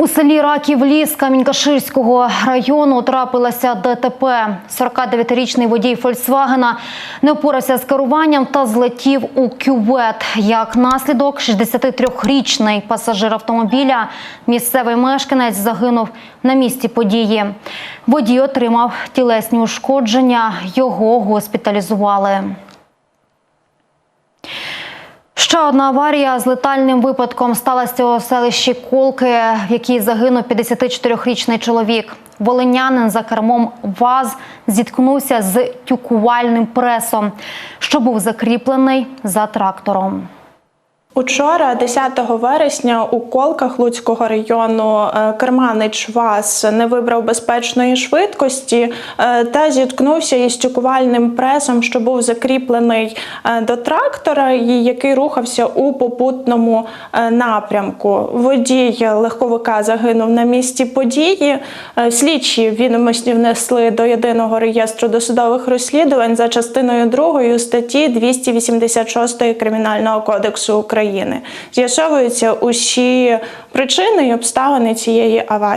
У селі Раків Ліс Камінькаширського району трапилося ДТП. 49-річний водій Фольксвагена не впорався з керуванням та злетів у кювет. Як наслідок, 63-річний пасажир автомобіля, місцевий мешканець, загинув на місці події. Водій отримав тілесні ушкодження. Його госпіталізували. Ще одна аварія з летальним випадком сталася у селищі Колки, в якій загинув 54-річний чоловік. Волинянин за кермом ВАЗ зіткнувся з тюкувальним пресом, що був закріплений за трактором. Учора, 10 вересня, у колках Луцького району е, керманич ВАЗ не вибрав безпечної швидкості е, та зіткнувся із тюкувальним пресом, що був закріплений е, до трактора, і який рухався у попутному напрямку. Водій легковика загинув на місці події. Слідчі відомості внесли до єдиного реєстру досудових розслідувань за частиною 2 статті 286 Кримінального кодексу України. З'ясовуються усі причини і обставини цієї аварії.